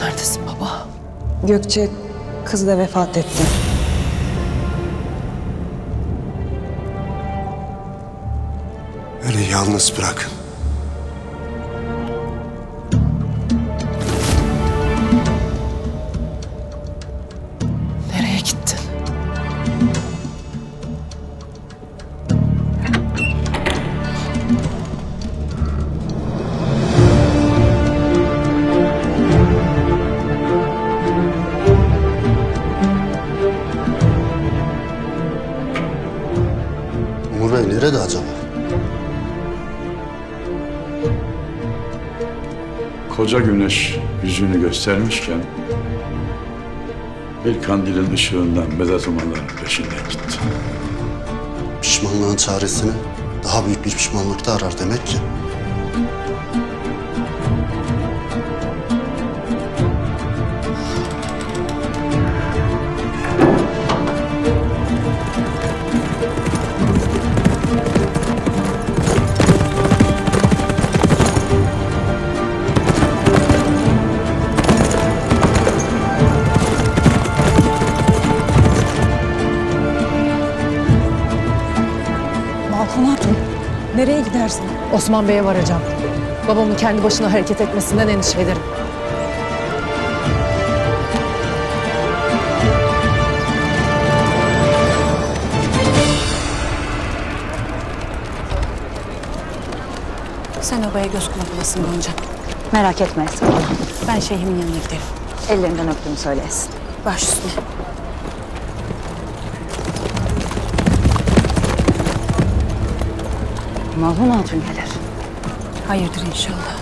Neredesin baba? Gökçe kız da vefat etti. Beni yalnız bırakın. Nerede acaba? Koca güneş yüzünü göstermişken bir kandilin ışığından medet umanların peşinden gitti. Pişmanlığın çaresini daha büyük bir pişmanlıkta arar demek ki. Nereye gidersin? Osman Bey'e varacağım. Babamın kendi başına hareket etmesinden endişe ederim. Sen obaya göz kulak olasın Gonca. Merak etme Esra. Ben şeyhimin yanına giderim. Ellerinden öptüğümü söyleyesin. Baş üstüne. Malhun Hatun gelir. Hayırdır inşallah.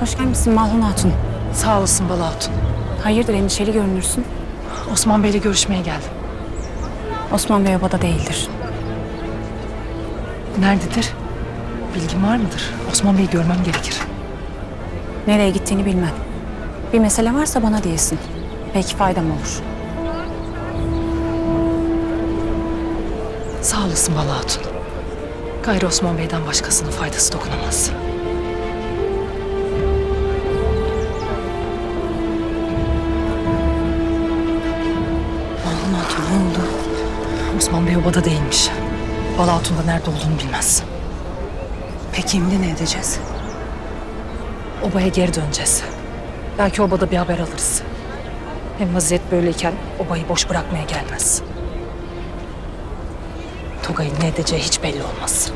Hoş gelmişsin Malhun Hatun. Sağ olasın Bala Hatun. Hayırdır endişeli görünürsün. Osman Bey'le görüşmeye geldim. Osman Bey obada değildir. Nerededir? Bilgin var mıdır? Osman Bey'i görmem gerekir. Nereye gittiğini bilmem. Bir mesele varsa bana diyesin. Belki faydam olur. Sağ olasın Bala Hatun. Gayrı Osman Bey'den başkasının faydası dokunamaz. Malhun Hatun ne oldu? Osman Bey obada değilmiş. Bala Hatun da nerede olduğunu bilmez. Peki şimdi ne edeceğiz? Obaya geri döneceğiz. Belki obada bir haber alırız. Hem vaziyet böyleyken obayı boş bırakmaya gelmez. Togay'ın ne edeceği hiç belli olmaz.